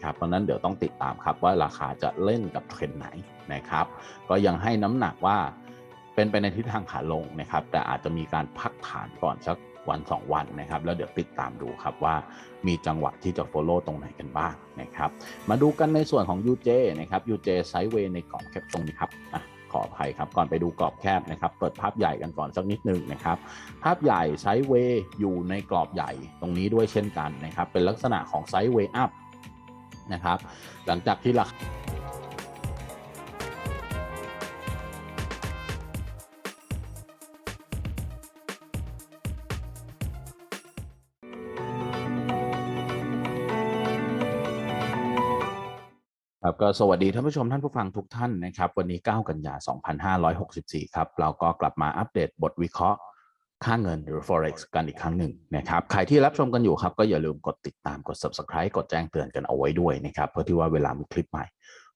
นะครับ เพราะนั้นเดี๋ยวต้องติดตามครับว่าราคาจะเล่นกับเทรนไหนนะครับ ก็ยังให้น้ำหนักว่าเป็นไปในทิศทางขาลงนะครับ แต่อาจจะมีการพักฐานก่อนสักวัน 2 วันนะครับ แล้วเดี๋ยวติดตามดูครับว่ามีจังหวะที่จะ follow ตรงไหนกันบ้างนะครับ มาดูกันในส่วนของ UJ นะครับ UJ ไซด์เวย์ในกรอบแคบตรงนี้ครับอะขออภัยครับ ก่อนไปดูกรอบแคบนะครับ เปิดภาพใหญ่กันก่อนสักนิดหนึ่งนะครับ ภาพใหญ่ไซด์เวย์อยู่ในกรอบใหญ่ตรงนี้ด้วยเช่นกันนะครับ เป็นลักษณะของไซด์เวย์อัพ นะครับ หลังจากที่ราคาครับก็สวัสดีท่านผู้ชมท่านผู้ฟังทุกท่านนะครับ วันนี้ 9 กันยา 2564 ครับ เราก็กลับมาอัปเดตบทวิเคราะห์ ค่าเงินหรือ forex กันอีกครั้งหนึ่งนะครับใครที่รับชมกันอยู่ครับก็อย่าลืมกดติดตามกด subscribe กดแจ้งเตือนกันเอาไว้ด้วยนะครับเพื่อที่ว่าเวลามีคลิปใหม่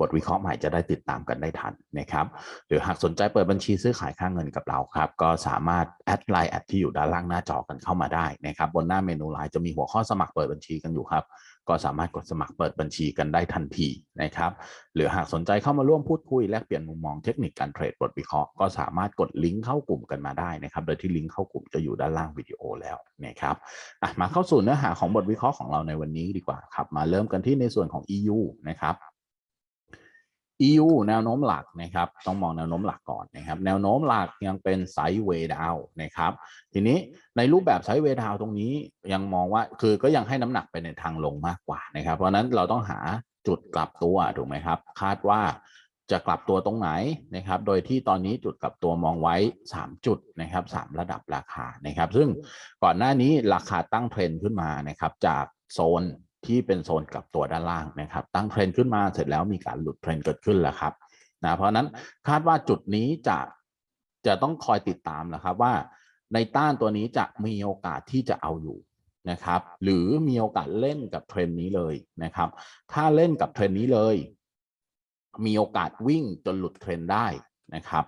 บทวิเคราะห์ใหม่จะได้ติดตามกันได้ทันนะครับหรือหากสนใจเปิดบัญชีซื้อขายค่าเงินกับเราครับก็สามารถแอดไลน์แอดที่อยู่ด้านล่างหน้าจอกันเข้ามาได้นะครับบนหน้าเมนูไลน์จะมีหัวข้อสมัครเปิดบัญชีกันอยู่ครับ ก็สามารถกดสมัครเปิดบัญชีกันได้ทันทีนะครับ หรือหากสนใจเข้ามาร่วมพูดคุยแลกเปลี่ยนมุมมองเทคนิคการเทรดบทวิเคราะห์ก็สามารถกดลิงก์เข้ากลุ่มกันมาได้นะครับ โดยที่ลิงก์เข้ากลุ่มจะอยู่ด้านล่างวิดีโอแล้วนะครับมาเข้าสู่เนื้อหาของบทวิเคราะห์ของเราในวันนี้ดีกว่าครับ มาเริ่มกันที่ในส่วนของ EU นะครับ EU แนวโน้มหลักนะครับต้องมองแนวโน้มหลักก่อนนะครับแนวโน้มหลักยังเป็นไซด์เวย์ดาวนะครับทีนี้ในรูปแบบไซด์เวย์ดาวตรงนี้ยังมองว่าคือก็ยังให้น้ำหนักไปในทางลงมากกว่านะครับ เพราะฉะนั้นเราต้องหาจุดกลับตัวถูกไหมครับ คาดว่าจะกลับตัวตรงไหนนะครับ โดยที่ตอนนี้จุดกลับตัวมองไว้ 3 จุดนะครับ3ระดับราคานะครับ ซึ่งก่อนหน้านี้ราคาตั้งเทรนขึ้นมานะครับจากโซน ที่เป็นโซนกลับตัวด้านล่างนะครับ ตั้งเทรนด์ขึ้นมาเสร็จแล้วมีการหลุดเทรนด์เกิดขึ้นแล้วครับนะเพราะนั้นคาดว่าจุดนี้จะจะต้องคอยติดตามนะครับว่าในต้านตัวนี้จะมีโอกาสที่จะเอาอยู่นะครับ หรือมีโอกาสเล่นกับเทรนด์นี้เลยนะครับ ถ้าเล่นกับเทรนด์นี้เลย มีโอกาสวิ่งจนหลุดเทรนด์ได้ นะครับ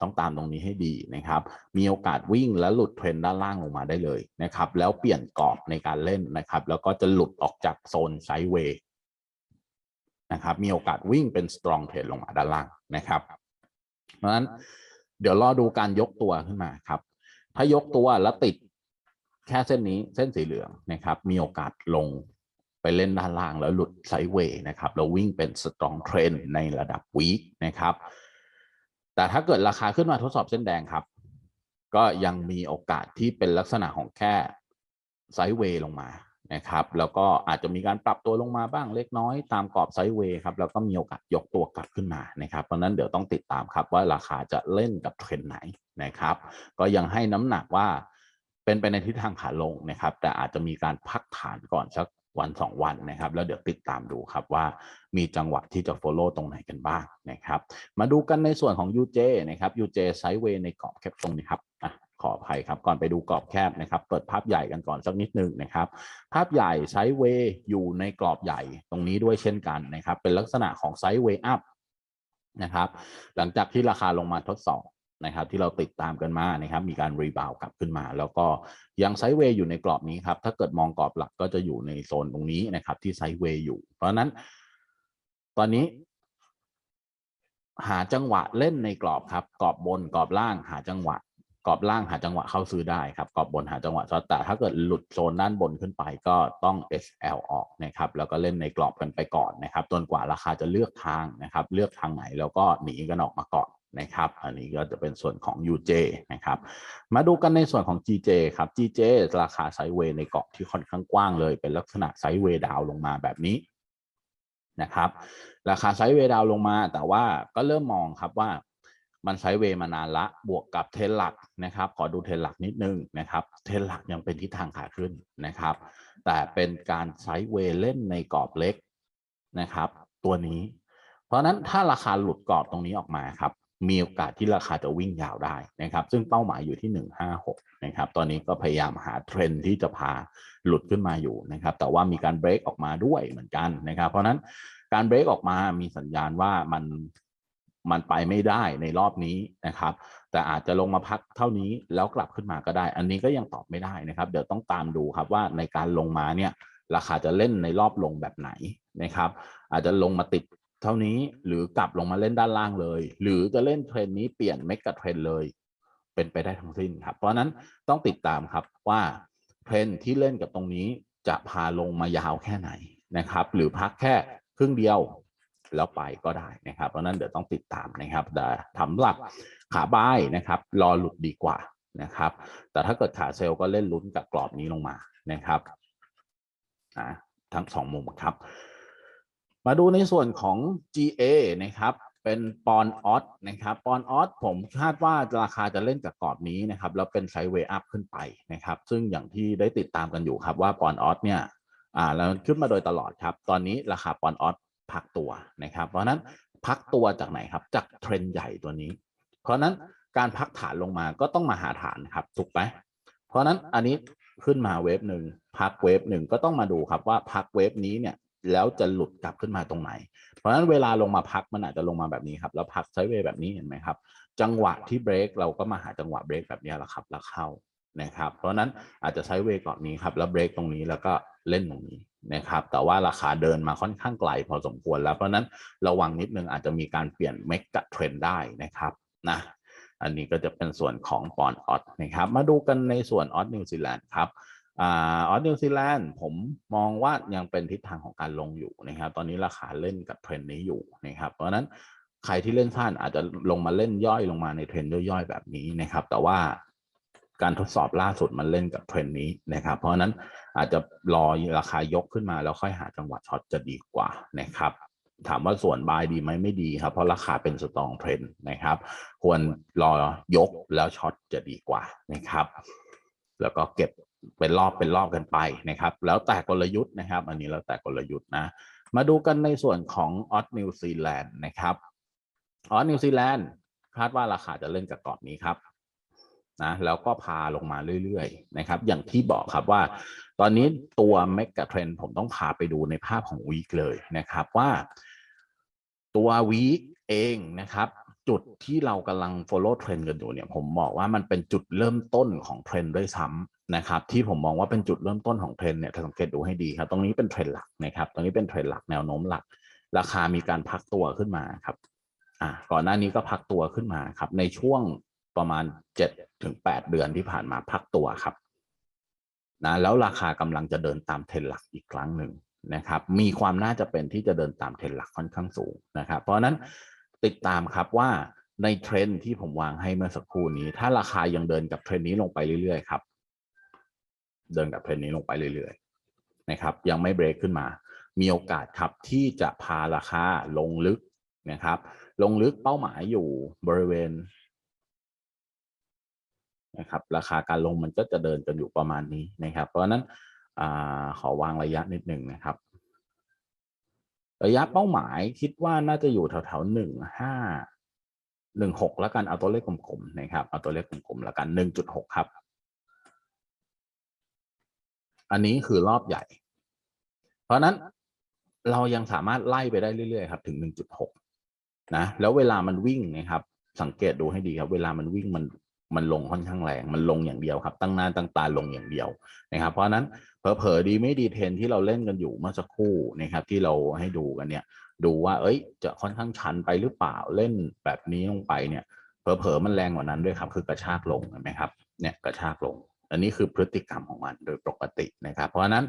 ต้องตามตรงนี้ให้ดีนะครับ มีโอกาสวิ่งและหลุดเทรนด์ด้านล่างลงมาได้เลยนะครับ แล้วเปลี่ยนกรอบในการเล่นนะครับ แล้วก็จะหลุดออกจากโซนไซด์เวย์นะครับ มีโอกาสวิ่งเป็นสตรองเทรนลงมาด้านล่างนะครับ เพราะฉะนั้นเดี๋ยวรอดูการยกตัวขึ้นมาครับ ถ้ายกตัวแล้วติดแค่เส้นนี้เส้นสีเหลืองนะครับ มีโอกาสลงไปเล่นด้านล่างแล้วหลุดไซด์เวย์นะครับ แล้ววิ่งเป็นสตรองเทรนในระดับวีคนะครับ แต่ถ้าเกิดราคาขึ้นมาทดสอบเส้นแดงครับ ก็ยังมีโอกาสที่เป็นลักษณะของแค่ไซด์เวย์ลงมานะครับ แล้วก็อาจจะมีการปรับตัวลงมาบ้างเล็กน้อยตามกรอบไซด์เวย์ครับ แล้วก็มีโอกาสยกตัวกลับขึ้นมานะครับ เพราะนั้นเดี๋ยวต้องติดตามครับว่าราคาจะเล่นกับเทรนไหนนะครับ ก็ยังให้น้ำหนักว่าเป็นไปในทิศทางขาลงนะครับ แต่อาจจะมีการพักฐานก่อนสัก วันสองวันนะครับ แล้วเดี๋ยวติดตามดูครับว่ามีจังหวะที่จะ follow ตรงไหนกันบ้างนะครับ มาดูกันในส่วนของ UJ นะครับ UJ ไซด์เวย์ในกรอบแคบตรงนี้ครับอะขออภัยครับก่อนไปดูกรอบแคบนะครับ เปิดภาพใหญ่กันก่อนสักนิดนึงนะครับ ภาพใหญ่ไซด์เวย์อยู่ในกรอบใหญ่ตรงนี้ด้วยเช่นกันนะครับ เป็นลักษณะของไซด์เวย์อัพนะครับ หลังจากที่ราคาลงมาทดสอบ นะครับที่เราติดตามกันมานะครับมีการรีบาวกลับขึ้นมา แล้วก็ยังไซด์เวย์อยู่ในกรอบนี้ครับถ้าเกิดมองกรอบหลักก็จะอยู่ในโซนตรงนี้นะครับที่ไซด์เวย์อยู่ เพราะนั้น ตอนนี้หาจังหวะเล่นในกรอบครับ กรอบบนกรอบล่างหาจังหวะ กรอบล่างหาจังหวะเข้าซื้อได้ครับ กรอบบนหาจังหวะช็อตแต่ถ้าเกิดหลุดโซนด้านบนขึ้นไปก็ต้อง SL ออกนะครับ แล้วก็เล่นในกรอบกันไปก่อนนะครับจนกว่าราคาจะเลือกทางนะครับ เลือกทางไหนแล้วก็หนีกันออกมาก่อน นะครับ อันนี้ก็จะเป็นส่วนของ UJ นะครับ มาดูกันในส่วนของ GJ ครับ GJ ราคาไซด์เวย์ในเกรอบที่ค่อนข้างกว้างเลย เป็นลักษณะไซด์เวย์ดาวลงมาแบบนี้นะครับ ราคาไซด์เวย์ดาวลงมา แต่ว่าก็เริ่มมองครับว่ามันไซด์เวย์มานานละ บวกกับเทนหลักนะครับ ขอดูเทนหลักนิดนึงนะครับ เทนหลักยังเป็นทิศทางขาขึ้นนะครับ แต่เป็นการไซด์เวย์เล่นในกรอบเล็กนะครับ ตัวนี้ เพราะนั้นถ้าราคาหลุดกรอบตรงนี้ออกมาครับ มีโอกาสที่ราคาจะวิ่งยาวได้นะครับ ซึ่งเป้าหมายอยู่ที่ 156 นะครับ ตอนนี้ก็พยายามหาเทรนที่จะพาหลุดขึ้นมาอยู่นะครับ แต่ว่ามีการเบรกออกมาด้วยเหมือนกันนะครับ เพราะนั้นการเบรกออกมามีสัญญาณว่ามันมันไปไม่ได้ในรอบนี้นะครับ แต่อาจจะลงมาพักเท่านี้แล้วกลับขึ้นมาก็ได้ อันนี้ก็ยังตอบไม่ได้นะครับ เดี๋ยวต้องตามดูครับว่าในการลงมาเนี่ยราคาจะเล่นในรอบลงแบบไหนนะครับ อาจจะลงมาติด เท่านี้หรือกลับลงมาเล่นด้านล่างเลย หรือจะเล่นเทรนนี้เปลี่ยนเมกะเทรนเลย เป็นไปได้ทั้งสิ้นครับ เพราะนั้นต้องติดตามครับว่าเทรนที่เล่นกับตรงนี้จะพาลงมายาวแค่ไหนนะครับ หรือพักแค่ครึ่งเดียวแล้วไปก็ได้นะครับ เพราะนั้นเดี๋ยวต้องติดตามนะครับแต่สำหรับขาบายนะครับ รอหลุดดีกว่านะครับ แต่ถ้าเกิดขาเซลล์ก็เล่นลุ้นกับกรอบนี้ลงมานะครับอ่าทั้งสองมุมครับ มาดูในส่วนของ GA นะครับเป็นปอนออสนะครับปอนออสผมคาดว่าราคาจะเล่นกับกรอบนี้นะครับแล้วเป็นไซด์เวย์อัพขึ้นไปนะครับ ซึ่งอย่างที่ได้ติดตามกันอยู่ครับว่าปอนออสเนี่ยอ่าแล้วมันขึ้นมาโดยตลอดครับ ตอนนี้ราคาปอนออสพักตัวนะครับ เพราะนั้นพักตัวจากไหนครับจากเทรนใหญ่ตัวนี้ เพราะนั้นการพักฐานลงมาก็ต้องมาหาฐานครับถูกไหมเพราะนั้นอันนี้ขึ้นมาเวฟหนึ่งพักเวฟหนึ่งก็ต้องมาดูครับว่าพักเวฟนี้เนี่ย แล้วจะหลุดกลับขึ้นมาตรงไหน เพราะฉะนั้นเวลาลงมาพักมันอาจจะลงมาแบบนี้ครับ แล้วพักไซด์เวย์แบบนี้เห็นไหมครับ จังหวะที่เบรกเราก็มาหาจังหวะเบรกแบบนี้แหละครับแล้วเข้านะครับ เพราะฉะนั้นอาจจะไซด์เวย์ก่อนนี้ครับแล้วเบรกตรงนี้แล้วก็เล่นตรงนี้นะครับ แต่ว่าราคาเดินมาค่อนข้างไกลพอสมควรแล้วเพราะนั้นระวังนิดนึงอาจจะมีการเปลี่ยนเมกกะเทรนได้นะครับนะอันนี้ก็จะเป็นส่วนของปอนออสนะครับ มาดูกันในส่วนออสนิวซีแลนด์ครับ ออสนิวซีแลนด์ผมมองว่ายังเป็นทิศทางของการลงอยู่นะครับ ตอนนี้ราคาเล่นกับเทรนด์นี้อยู่นะครับ เพราะนั้นใครที่เล่นสั้นอาจจะลงมาเล่นย่อยลงมาในเทรนด์ย่อยๆแบบนี้นะครับ แต่ว่าการทดสอบล่าสุดมันเล่นกับเทรนด์นี้นะครับ เพราะฉะนั้นอาจจะรอราคายกขึ้นมาแล้วค่อยหาจังหวะช็อตจะดีกว่านะครับ ถามว่าส่วนบายดีไหมไม่ดีครับ เพราะราคาเป็นสตรองเทรนด์นะครับ ควรรอยกแล้วช็อตจะดีกว่านะครับ แล้วก็เก็บ เป็นรอบเป็นรอบกันไปนะครับ แล้วแต่กลยุทธ์นะครับ อันนี้แล้วแต่กลยุทธ์นะ มาดูกันในส่วนของออสนิวซีแลนด์นะครับออสนิวซีแลนด์คาดว่าราคาจะเล่นกับกรอบนี้ครับนะแล้วก็พาลงมาเรื่อยๆนะครับ อย่างที่บอกครับว่า ตอนนี้ตัวเมกะเทรนผมต้องพาไปดูในภาพของวีคเลยนะครับว่าตัววีคเองนะครับ จุดที่เรากำลัง follow trend กันอยู่เนี่ยผมบอกว่ามันเป็นจุดเริ่มต้นของเทรนด์ด้วยซ้ำนะครับที่ผมมองว่าเป็นจุดเริ่มต้นของเทรนด์เนี่ยถ้าสังเกตดูให้ดีครับ ตรงนี้เป็นเทรนด์หลักนะครับ ตรงนี้เป็นเทรนด์หลักแนวโน้มหลัก ราคามีการพักตัวขึ้นมาครับอ่าก่อนหน้านี้ก็พักตัวขึ้นมาครับ ในช่วงประมาณ7ถึง8เดือนที่ผ่านมาพักตัวครับนะแล้วราคากำลังจะเดินตามเทรนด์หลักอีกครั้งหนึ่งนะครับ มีความน่าจะเป็นที่จะเดินตามเทรนด์หลักค่อนข้างสูงนะครับ เพราะฉะนั้น ติดตามครับว่าในเทรนด์ที่ผมวางให้เมื่อสักครู่นี้ ถ้าราคายังเดินกับเทรนด์นี้ลงไปเรื่อยๆครับ เดินกับเทรนด์นี้ลงไปเรื่อยๆนะครับ ยังไม่เบรกขึ้นมา มีโอกาสครับที่จะพาราคาลงลึกนะครับ ลงลึกเป้าหมายอยู่บริเวณนะครับ ราคาการลงมันก็จะเดินกันอยู่ประมาณนี้นะครับ เพราะฉะนั้นอขอวางระยะนิดหนึ่งนะครับ ระยะเป้าหมายคิดว่าน่าจะอยู่แถวๆหนึ่งห้าหนึ่งหกแล้วกันเอาตัวเลขกลมๆนะครับเอาตัวเลขกลมๆแล้วกันหนึ่งจุดหกครับ อันนี้คือรอบใหญ่ เพราะนั้นเรายังสามารถไล่ไปได้เรื่อยๆครับ ถึงหนึ่งจุดหกนะแล้วเวลามันวิ่งนะครับ สังเกตดูให้ดีครับ เวลามันวิ่งมัน มันลงค่อนข้างแรง มันลงอย่างเดียวครับ ตั้งหน้าตั้งตาลงอย่างเดียวนะครับ เพราะนั้นเผลอๆดีไม่ดีเทนที่เราเล่นกันอยู่เมื่อสักครู่นะครับ ที่เราให้ดูกันเนี่ย ดูว่า เอ้ย จะค่อนข้างชันไปหรือเปล่าเล่นแบบนี้ลงไปเนี่ยเผลอๆมันแรงกว่านั้นด้วยครับ คือกระชากลงเห็นไหมครับเนี่ยกระชากลง อันนี้คือพฤติกรรมของมันโดยปกตินะครับ เพราะฉะนั้น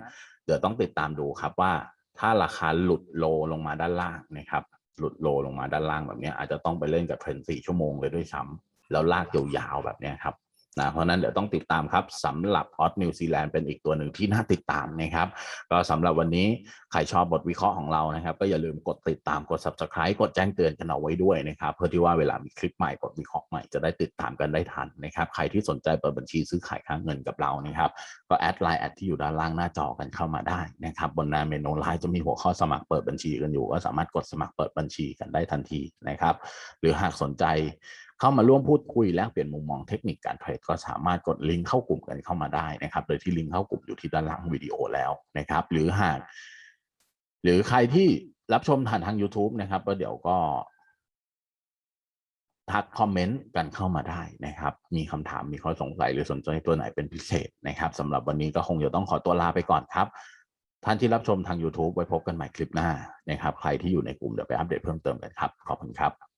เดี๋ยวต้องติดตามดูครับว่า ถ้าราคาหลุดโลลงมาด้านล่างนะครับ หลุดโลลงมาด้านล่างแบบนี้อาจจะต้องไปเล่นกับเทรนสี่ชั่วโมงเลยด้วยซ้ำ แล้วลากยาวๆแบบนี้ครับนะเพราะนั้นเดี๋ยวต้องติดตามครับสำหรับออสนิวซีแลนด์เป็นอีกตัวหนึ่งที่น่าติดตามนะครับ ก็สำหรับวันนี้ใครชอบบทวิเคราะห์ของเรานะครับ ก็อย่าลืมกดติดตามกด subscribe กดแจ้งเตือนกันเอาไว้ด้วยนะครับ เพื่อที่ว่าเวลามีคลิปใหม่บทวิเคราะห์ใหม่จะได้ติดตามกันได้ทันนะครับ ใครที่สนใจเปิดบัญชีซื้อขายค่างเงินกับเรานะครับ ก็แอดไลน์แอดที่อยู่ด้านล่างหน้าจอกันเข้ามาได้นะครับบนหน้าเมนูไลน์จะมีหัวข้อสมัครเปิดบัญชีกันอยู่ ก็สามารถกดสมัครเปิดบัญชีกันได้ทันทีนะครับ หรือหากสนใจ เข้ามาร่วมพูดคุยแลกเปลี่ยนมุมมองเทคนิคการเทรดก็สามารถกดลิงก์เข้ากลุ่มกันเข้ามาได้นะครับ โดยที่ลิงก์เข้ากลุ่มอยู่ที่ด้านล่างวิดีโอแล้วนะครับ หรือหากหรือใครที่รับชมผ่านทาง YouTube นะครับก็เดี๋ยวก็ทักคอมเมนต์กันเข้ามาได้นะครับ มีคำถามมีข้อสงสัยหรือสนใจตัวไหนเป็นพิเศษนะครับสำหรับวันนี้ก็คงจะต้องขอตัวลาไปก่อนครับ ท่านที่รับชมทาง YouTube ไว้พบกันใหม่คลิปหน้านะครับ ใครที่อยู่ในกลุ่มเดี๋ยวไปอัปเดตเพิ่มเติมกันครับ ขอบคุณครับ